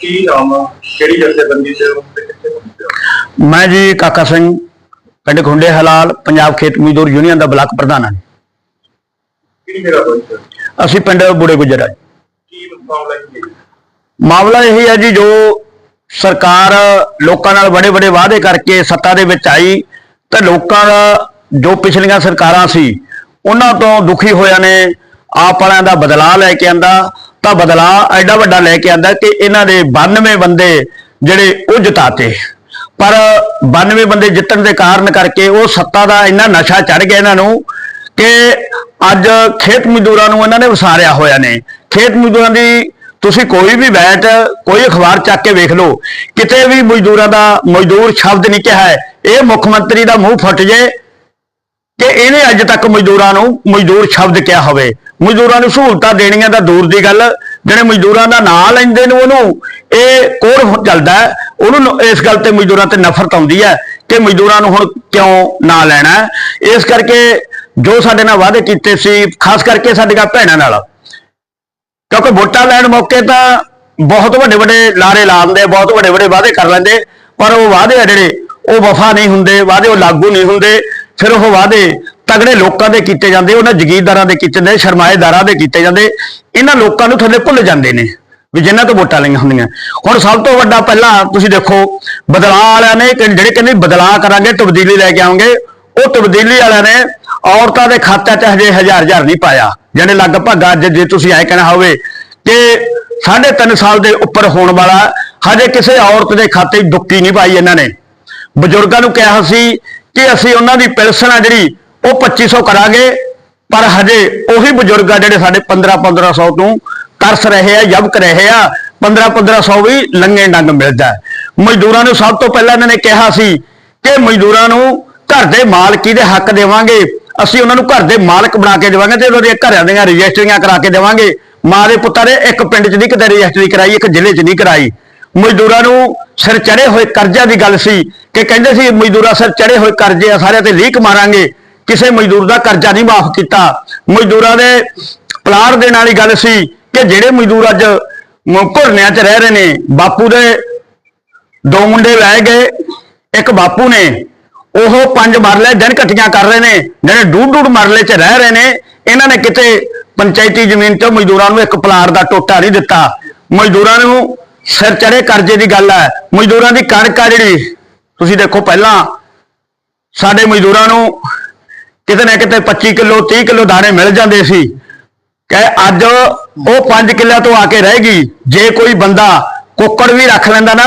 ਕੀ ਨਾਮ ਆ ਕਿਹੜੀ ਜਥੇਬੰਦੀ ਤੇ ਹੋ ਤੇ ਕਿੱਥੇ ਹੁੰਦੇ ਹੋ ਮੈਂ ਜੀ ਕਾਕਾ ਸਿੰਘ ਪਿੰਡ ਖੁੰਡੇ ਹਲਾਲ ਪੰਜਾਬ ਖੇਤ ਮਜ਼ਦੂਰ ਯੂਨੀਅਨ ਦਾ ਬਲਾਕ ਪ੍ਰਧਾਨ ਹਾਂ ਜੀ। ਕਿਹੜੀ ਜਗ੍ਹਾ ਪਹੁੰਚੇ ਹੋ? ਅਸੀਂ ਪਿੰਡ ਬੁੜੇ ਗੁਜਰ। ਕੀ ਮਾਮਲਾ ਕੀ ਹੈ ਮਾਮਲਾ ਇਹ ਹੈ ਜੀ ਜੋ ਸਰਕਾਰ ਲੋਕਾਂ ਨਾਲ ਬੜੇ ਬੜੇ ਵਾਅਦੇ ਕਰਕੇ ਸੱਤਾ ਦੇ ਵਿੱਚ ਆਈ ਤੇ ਲੋਕਾਂ ਦਾ ਜੋ ਪਿਛਲੀਆਂ ਸਰਕਾਰਾਂ ਸੀ ਉਹਨਾਂ ਤੋਂ ਦੁਖੀ ਹੋਇਆ ਨੇ ਆਪ ਵਾਲਿਆਂ ਦਾ ਬਦਲਾਅ ਲੈ ਕੇ ਆਂਦਾ ਤਾਂ ਬਦਲਾਅ ਐਡਾ ਵੱਡਾ ਲੈ ਕੇ ਆਂਦਾ ਕਿ ਇਹਨਾਂ ਦੇ 92 ਬੰਦੇ ਜਿਹੜੇ ਉਹ ਜਿਤਾਤੇ ਪਰ 92 ਬੰਦੇ ਜਿੱਤਣ ਦੇ ਕਾਰਨ ਕਰਕੇ ਉਹ ਸੱਤਾ ਦਾ ਇੰਨਾ ਨਸ਼ਾ ਚੜ ਗਿਆ ਇਹਨਾਂ ਨੂੰ ਕਿ ਅੱਜ ਖੇਤ ਮਜ਼ਦੂਰਾਂ ਨੂੰ ਇਹਨਾਂ ਨੇ ਵਸਾਰਿਆ ਹੋਇਆ ਨੇ। ਖੇਤ ਮਜ਼ਦੂਰਾਂ ਦੀ ਤੁਸੀਂ ਕੋਈ ਵੀ ਬੈਠ ਕੋਈ ਅਖਬਾਰ ਚੱਕ ਕੇ ਵੇਖ ਲਓ, ਕਿਤੇ ਵੀ ਮਜ਼ਦੂਰਾਂ ਦਾ ਮਜ਼ਦੂਰ ਸ਼ਬਦ ਨਹੀਂ ਕਿਹਾ ਹੈ। ਇਹ ਮੁੱਖ ਮੰਤਰੀ ਦਾ ਮੂੰਹ ਫੁੱਟ ਜੇ ਕਿ ਇਹਨੇ ਅੱਜ ਤੱਕ ਮਜ਼ਦੂਰਾਂ ਨੂੰ ਮਜ਼ਦੂਰ ਸ਼ਬਦ ਕਿਹਾ ਹੋਵੇ। ਮਜ਼ਦੂਰਾਂ ਨੂੰ ਸਹੂਲਤਾਂ ਦੇਣੀਆਂ ਤਾਂ ਦੂਰ ਦੀ ਗੱਲ। ਜਿਹੜੇ ਮਜ਼ਦੂਰਾਂ ਦਾ ਨਾਂ ਲੈਂਦੇ ਨੇ ਉਹਨੂੰ, ਇਹ ਕੋੜ ਚੱਲਦਾ ਉਹਨੂੰ ਇਸ ਗੱਲ ਤੇ ਮਜ਼ਦੂਰਾਂ ਤੇ ਨਫ਼ਰਤ ਆਉਂਦੀ ਹੈ ਕਿ ਮਜ਼ਦੂਰਾਂ ਨੂੰ ਹੁਣ ਕਿਉਂ ਨਾਂ ਲੈਣਾ ਇਸ ਕਰਕੇ ਜੋ ਸਾਡੇ ਨਾਲ ਵਾਅਦੇ ਕੀਤੇ ਸੀ, ਖਾਸ ਕਰਕੇ ਸਾਡੀਆਂ ਭੈਣਾਂ ਨਾਲ। ਕਿਉਂਕਿ ਵੋਟਾਂ ਲੈਣ ਮੌਕੇ ਤਾਂ ਬਹੁਤ ਵੱਡੇ ਵੱਡੇ ਲਾਰੇ ਲਾ ਦਿੰਦੇ, ਬਹੁਤ ਵੱਡੇ ਵੱਡੇ ਵਾਅਦੇ ਕਰ ਲੈਂਦੇ, ਪਰ ਉਹ ਵਾਅਦੇ ਆ ਜਿਹੜੇ, ਉਹ ਵਫਾ ਨਹੀਂ ਹੁੰਦੇ, ਵਾਅਦੇ ਉਹ ਲਾਗੂ ਨਹੀਂ ਹੁੰਦੇ। ਫਿਰ ਉਹ ਵਾਅਦੇ ਤਗੜੇ ਲੋਕਾਂ ਦੇ ਕੀਤੇ ਜਾਂਦੇ, ਉਹਨਾਂ ਜ਼ਗੀਰਦਾਰਾਂ ਦੇ ਕੀਤੇ ਜਾਂਦੇ, ਸਰਮਾਏਦਾਰਾਂ ਦੇ ਕੀਤੇ ਜਾਂਦੇ, ਇਹਨਾਂ ਲੋਕਾਂ ਨੂੰ ਥੱਲੇ ਭੁੱਲ ਜਾਂਦੇ ਨੇ, ਵੀ ਜਿਨ੍ਹਾਂ ਤੋਂ ਵੋਟਾਂ ਲਈਆਂ ਹੁੰਦੀਆਂ। ਹੁਣ ਸਭ ਤੋਂ ਵੱਡਾ ਪਹਿਲਾਂ ਤੁਸੀਂ ਦੇਖੋ, ਬਦਲਾਅ ਵਾਲਿਆਂ ਨੇ ਜਿਹੜੇ ਕਹਿੰਦੇ ਬਦਲਾਅ ਕਰਾਂਗੇ, ਤਬਦੀਲੀ ਲੈ ਕੇ ਆਵਾਂਗੇ, ਉਹ ਤਬਦੀਲੀ ਵਾਲਿਆਂ ਨੇ ਔਰਤਾਂ ਦੇ ਖਾਤਿਆਂ 'ਚ ਹਜੇ ਹਜ਼ਾਰ ਹਜ਼ਾਰ ਨਹੀਂ ਪਾਇਆ, ਜਿਹੜੇ ਲਗਭਗ ਅੱਜ ਜੇ ਤੁਸੀਂ ਐ ਕਹਿਣਾ ਹੋਵੇ ਕਿ ਸਾਢੇ ਤਿੰਨ ਸਾਲ ਦੇ ਉੱਪਰ ਹੋਣ ਵਾਲਾ, ਹਜੇ ਕਿਸੇ ਔਰਤ ਦੇ ਖਾਤੇ 'ਚ ਦੁੱਕੀ ਨਹੀਂ ਪਾਈ ਇਹਨਾਂ ਨੇ। ਬਜ਼ੁਰਗਾਂ ਨੂੰ ਕਿਹਾ ਸੀ ਕਿ ਅਸੀਂ ਉਹਨਾਂ ਦੀ ਪੈਨਸ਼ਨ ਆ ਜਿਹੜੀ ਉਹ 2500 ਕਰਾਂਗੇ, ਪਰ ਹਜੇ ਉਹੀ ਬਜ਼ੁਰਗ ਆ ਜਿਹੜੇ ਸਾਡੇ 15 1500 ਤੋਂ ਤਰਸ ਰਹੇ ਆ, ਯਬਕ ਰਹੇ ਆ 15 1500 ਵੀ ਲੰਗੇ ਡੰਗ ਮਿਲਦਾ ਮਜ਼ਦੂਰਾਂ ਨੂੰ ਸਭ ਤੋਂ ਪਹਿਲਾਂ ਇਹਨਾਂ ਨੇ ਕਿਹਾ ਸੀ ਕਿ ਮਜ਼ਦੂਰਾਂ ਨੂੰ ਘਰ ਦੇ ਮਾਲਕੀ ਦੇ ਹੱਕ ਦੇਵਾਂਗੇ। ਅਸੀਂ ਉਹਨਾਂ ਨੂੰ ਘਰ ਦੇ ਮਾਲਕ ਬਣਾ ਕੇ ਦੇਵਾਂਗੇ ਤੇ ਉਹਨਾਂ ਦੀਆਂ ਘਰਾਂ ਦੀਆਂ ਰਜਿਸਟਰੀਆਂ ਕਰਾ ਕੇ ਦੇਵਾਂਗੇ। ਮਾਂ ਦੇ ਪੁੱਤਾਂ ਨੇ ਇੱਕ ਪਿੰਡ 'ਚ ਨਹੀਂ ਕਿਤੇ ਰਜਿਸਟਰੀ ਕਰਾਈ, ਇੱਕ ਜ਼ਿਲ੍ਹੇ 'ਚ ਨਹੀਂ ਕਰਾਈ। ਮਜ਼ਦੂਰਾਂ ਨੂੰ ਸਿਰ ਚੜੇ ਹੋਏ ਕਰਜ਼ਿਆਂ ਦੀ ਗੱਲ ਸੀ ਕਿ ਕਹਿੰਦੇ ਸੀ, ਮਜ਼ਦੂਰਾਂ ਸਿਰ ਚੜੇ ਹੋਏ ਕਰਜ਼ੇ ਆ, ਸਾਰਿਆਂ ਤੇ ਲੀਕ ਮਾਰਾਂਗੇ। ਕਿਸੇ ਮਜ਼ਦੂਰ ਦਾ ਕਰਜ਼ਾ ਨਹੀਂ ਮਾਫ ਕੀਤਾ। ਮਜ਼ਦੂਰਾਂ ਦੇ ਪਲਾਟ ਦੇਣ ਵਾਲੀ ਗੱਲ ਸੀ ਕਿ ਜਿਹੜੇ ਮਜ਼ਦੂਰ ਅੱਜ ਘੁਰਨਿਆਂ 'ਚ ਰਹਿ ਰਹੇ ਨੇ, ਬਾਪੂ ਦੇ ਦੋ ਮੁੰਡੇ ਲੈ ਗਏ, ਇੱਕ ਬਾਪੂ ਨੇ, ਉਹ ਪੰਜ ਮਰਲੇ ਦਿਨ ਘਟੀਆਂ ਕਰ ਰਹੇ ਨੇ, ਜਿਹੜੇ ਡੂਢ ਡੂਢ ਮਰਲੇ 'ਚ ਰਹਿ ਰਹੇ ਨੇ, ਇਹਨਾਂ ਨੇ ਕਿਤੇ ਪੰਚਾਇਤੀ ਜ਼ਮੀਨ ਚ ਮਜ਼ਦੂਰਾਂ ਨੂੰ ਇੱਕ ਪਲਾਟ ਦਾ ਟੋਟਾ ਨਹੀਂ ਦਿੱਤਾ। ਮਜ਼ਦੂਰਾਂ ਨੂੰ ਸਿਰ ਚੜੇ ਕਰਜ਼ੇ ਦੀ ਗੱਲ ਹੈ। ਮਜ਼ਦੂਰਾਂ ਦੀ ਕਣਕ ਆ ਜਿਹੜੀ, ਤੁਸੀਂ ਦੇਖੋ ਪਹਿਲਾਂ, ਸਾਡੇ ਮਜ਼ਦੂਰਾਂ ਨੂੰ ਕਿਤੇ ਨਾ ਕਿਤੇ 25 ਕਿਲੋ 30 ਕਿਲੋ ਦਾਣੇ ਮਿਲ ਜਾਂਦੇ ਸੀ। ਕਿ ਅੱਜ ਉਹ 5 ਕਿੱਲਿਆਂ ਤੋਂ ਆ ਕੇ ਰਹਿ ਗਈ। ਜੇ ਕੋਈ ਬੰਦਾ ਕੁੱਕੜ ਵੀ ਰੱਖ ਲੈਂਦਾ ਨਾ,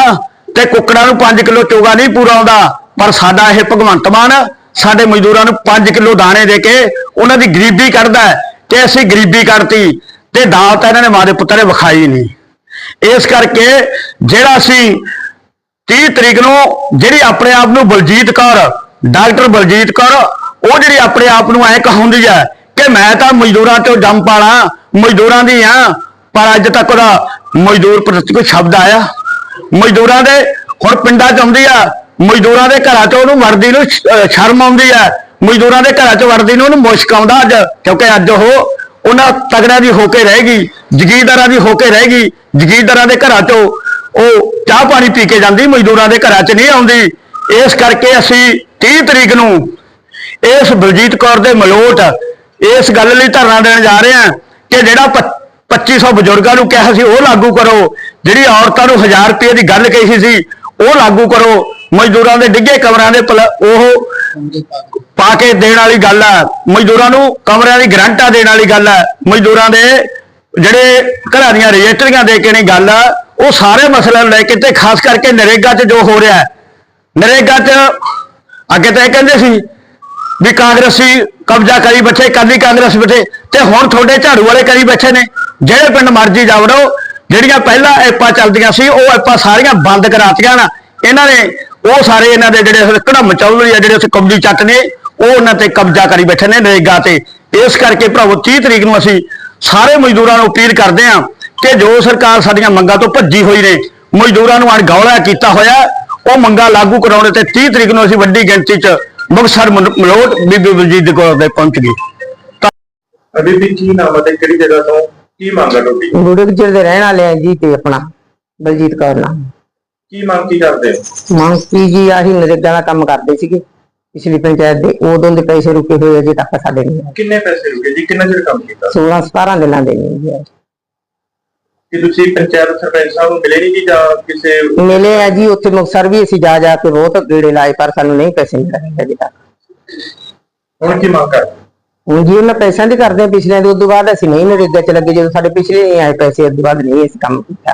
ਤੇ ਕੁੱਕੜਾਂ ਨੂੰ 5 ਕਿਲੋ ਚੋਗਾ ਨਹੀਂ ਪੂਰਾ ਆਉਂਦਾ। ਪਰ ਸਾਡਾ ਇਹ ਭਗਵੰਤ ਮਾਨ, ਸਾਡੇ ਮਜ਼ਦੂਰਾਂ ਨੂੰ 5 ਕਿਲੋ ਦਾਣੇ ਦੇ ਕੇ ਉਹਨਾਂ ਦੀ ਗਰੀਬੀ ਕੱਢਦਾ ਤੇ ਅਸੀਂ ਗਰੀਬੀ ਕੱਢਤੀ ਤੇ ਦਾਲ ਤਾਂ ਇਹਨਾਂ ਨੇ ਮਾਰੇ ਪੁੱਤਰ ਨੇ ਵਿਖਾਈ ਨਹੀਂ। ਇਸ ਕਰਕੇ ਜਿਹੜਾ ਅਸੀਂ 30 ਤਰੀਕ ਨੂੰ ਜਿਹੜੀ ਆਪਣੇ ਆਪ ਨੂੰ ਬਲਜੀਤ ਕੌਰ, ਡਾਕਟਰ ਬਲਜੀਤ ਕੌਰ ਉਹ ਜਿਹੜੀ ਆਪਣੇ ਆਪ ਨੂੰ ਐ ਕਹਾਉਂਦੀ ਹੈ ਕਿ ਮੈਂ ਤਾਂ ਮਜ਼ਦੂਰਾਂ ਤੋਂ ਜੰਮ ਪਾਣਾ ਮਜ਼ਦੂਰਾਂ ਦੀ ਆ, ਪਰ ਅੱਜ ਤੱਕ ਉਹਦਾ ਮਜ਼ਦੂਰ ਪ੍ਰਤੀ ਕੋਈ ਸ਼ਬਦ ਆਇਆ। ਮਜ਼ਦੂਰਾਂ ਦੇ, ਹੁਣ ਪਿੰਡਾਂ ਚ ਆਉਂਦੀ ਆ, ਮਜ਼ਦੂਰਾਂ ਦੇ ਘਰਾਂ ਚ ਉਹਨੂੰ ਵਰਦੀ ਨੂੰ ਸ਼ਰਮ ਆਉਂਦੀ ਆ। ਮਜ਼ਦੂਰਾਂ ਦੇ ਘਰਾਂ ਚ ਵਰਦੀ ਨੂੰ ਉਹਨੂੰ ਮੁਸ਼ਕ ਆਉਂਦਾ ਅੱਜ, ਕਿਉਂਕਿ ਅੱਜ ਉਹ ਉਹਨਾਂ ਤਗੜਿਆਂ ਦੀ ਹੋ ਕੇ ਰਹੇਗੀ ਜਗੀਰਦਾਰਾਂ ਦੀ ਹੋ ਕੇ ਰਹੇਗੀ ਜਗੀਰਦਾਰਾਂ ਦੇ ਘਰਾਂ ਚੋਂ ਉਹ ਚਾਹ ਪਾਣੀ ਪੀ ਕੇ ਜਾਂਦੀ, ਮਜ਼ਦੂਰਾਂ ਦੇ ਘਰਾਂ 'ਚ ਨਹੀਂ ਆਉਂਦੀ। ਇਸ ਕਰਕੇ ਅਸੀਂ 30 ਤਰੀਕ ਨੂੰ ਇਸ ਬਲਜੀਤ ਕੌਰ ਦੇ ਮਲੋਟ ਇਸ ਗੱਲ ਲਈ ਧਰਨਾ ਦੇਣ ਜਾ ਰਹੇ ਹਾਂ ਕਿ ਜਿਹੜਾ ਪ- 2500 ਬਜ਼ੁਰਗਾਂ ਨੂੰ ਕਿਹਾ ਸੀ ਉਹ ਲਾਗੂ ਕਰੋ। ਜਿਹੜੀ ਔਰਤਾਂ ਨੂੰ 1000 ਰੁਪਏ ਦੀ ਗੱਲ ਕਹੀ ਸੀ ਉਹ ਲਾਗੂ ਕਰੋ। ਮਜ਼ਦੂਰਾਂ ਦੇ ਡਿੱਗੇ ਕਮਰਿਆਂ ਦੇ ਉਹ ਪਾ ਕੇ ਦੇਣ ਵਾਲੀ ਗੱਲ ਹੈ ਮਜ਼ਦੂਰਾਂ ਨੂੰ ਕਮਰਿਆਂ ਦੀ ਗਰੰਟਾ ਦੇਣ ਵਾਲੀ ਗੱਲ ਹੈ ਮਜ਼ਦੂਰਾਂ ਦੇ ਜਿਹੜੇ ਘਰਾਂ ਦੀਆਂ ਰਜਿਸਟਰੀਆਂ ਦੇ ਕੇ ਨਹੀਂ ਗੱਲ ਆ, ਉਹ ਸਾਰੇ ਮਸਲੇ ਨੂੰ ਲੈ ਕੇ ਤੇ ਖਾਸ ਕਰਕੇ ਨਰੇਗਾ 'ਚ ਜੋ ਹੋ ਰਿਹਾ ਨਰੇਗਾ 'ਚ ਅੱਗੇ ਤਾਂ ਇਹ ਕਹਿੰਦੇ ਸੀ ਵੀ ਕਾਂਗਰਸੀ ਕਬਜ਼ਾ ਕਰੀ ਬੈਠੇ ਕਾਲੀ ਕਾਂਗਰਸ ਬੈਠੇ, ਤੇ ਹੁਣ ਤੁਹਾਡੇ ਝਾੜੂ ਵਾਲੇ ਕਰੀ ਬੈਠੇ ਨੇ। ਜਿਹੜੇ ਪਿੰਡ ਮਰਜ਼ੀ ਜਾ ਵੜੋ, ਜਿਹੜੀਆਂ ਪਹਿਲਾਂ ਐਪਾਂ ਚੱਲਦੀਆਂ ਸੀ, ਉਹ ਐਪਾਂ ਸਾਰੀਆਂ ਬੰਦ ਕਰਾਤੀਆਂ ਨਾ। ਇਹਨਾਂ ਨੇ, ਉਹ ਸਾਰੇ ਇਹਨਾਂ ਦੇ ਜਿਹੜੇ ਕੜਮ ਚੌਧਰੀ ਆ ਜਿਹੜੇ ਉੱਥੇ ਕਬਜ਼ੀ ਚੱਟ ਨੇ, ਉਹ ਉਹਨਾਂ ਤੇ ਕਬਜ਼ਾ ਕਰੀ ਬੈਠੇ ਨੇ ਨਰੇਗਾ ਤੇ। ਇਸ ਕਰਕੇ ਭਰਾਵੋ 30 ਤਰੀਕ ਨੂੰ ਅਸੀਂ ਸਾਰੇ ਮਜ਼ਦੂਰਾਂ ਨੂੰ ਅਪੀਲ ਕਰਦੇ ਹਾਂ ਕਿ ਜੋ ਸਰਕਾਰ ਸਾਡੀਆਂ ਮੰਗਾਂ ਤੋਂ ਭੱਜੀ ਹੋਈ ਨੇ, ਮਜ਼ਦੂਰਾਂ ਨੂੰ ਅਣਗੌਲਾ ਕੀਤਾ ਹੋਇਆ, ਉਹ ਮੰਗਾਂ ਲਾਗੂ ਕਰਾਉਣ ਤੇ 30 ਤਰੀਕ ਨੂੰ ਅਸੀਂ ਵੱਡੀ ਗਿਣਤੀ 'ਚ ਮੁਕਤਸਰ ਮਲ- ਮਲੋਟ ਬੀਬੀ ਬਲਜੀਤ ਕੌਰ ਦੇ ਪਹੁੰਚ ਗਏ ਅਭੀ ਵੀ ਕੀ ਨਾਮ ਹੈ ਤੇ ਕਿਹੜੀ ਜਗ੍ਹਾ ਤੋਂ ਕੀ ਮੰਗ ਹੈ ਤੁਹਾਡੀ? ਬੁੜੇ ਗੁਜਰ ਦੇ ਰਹਿਣ ਵਾਲੇ ਆ ਜੀ ਤੇ ਆਪਣਾ ਬਲਜੀਤ ਕੌਰ ਨਾਮ ਕੀ ਮੰਗ ਕੀ ਕਰਦੇ ਹੋ? ਮੰਸੀ ਜੀ ਆਹੀ ਨਰੇਗਾ ਦਾ ਕੰਮ ਕਰਦੇ ਸੀਗੇ ਪਿਛਲੀ ਪੰਚਾਇਤ ਦੇ ਉਦੋਂ ਦੇ ਪੈਸੇ ਰੁਕੇ ਹੋਏ ਅਜੇ ਤੱਕ ਸਾਡੇ ਨਹੀਂ ਆਏ। ਕਿੰਨੇ ਪੈਸੇ ਰੁਕੇ ਜੀ? ਕਿੰਨਾ ਚਿਰ ਕੰਮ ਕੀਤਾ? 16 17 ਦਿਨਾਂ ਦੇ ਨਹੀਂ ਜੀ। ਕਿ ਤੁਸੀਂ ਪੰਚਾਇਤ ਸਰਪੰਚ ਸਾਹਿਬ ਨੂੰ ਮਿਲੇ ਨਹੀਂ ਜੀ ਜਾਂ ਕਿਸੇ ਮਿਲੇ ਆ ਜੀ ਉੱਥੇ ਮੁਕਸਰ ਵੀ ਅਸੀਂ ਜਾ ਜਾ ਕੇ ਬਹੁਤ ਗੇੜੇ ਲਾਏ ਪਰ ਸਾਨੂੰ ਨਹੀਂ ਪੈਸੇ ਮਿਲ ਰਹੇ ਅਜੇ ਤੱਕ। ਹੁਣ ਕੀ ਮੰਗ ਕਰਦੇ? ਹੁਣ ਜੀ ਉਹਨਾਂ ਪੈਸਿਆਂ ਦੀ ਕਰਦੇ ਪਿਛਲੇ ਦੇ ਉਦੋਂ ਬਾਅਦ ਅਸੀਂ ਨਹੀਂ ਨਰੇਗਾ ਚ ਲੱਗੇ ਜਦੋਂ ਸਾਡੇ ਪਿਛਲੇ ਨਹੀਂ ਆਏ ਪੈਸੇ ਉਦੋਂ ਬਾਅਦ ਨਹੀਂ ਅਸੀਂ ਕੰਮ ਕੀਤਾ।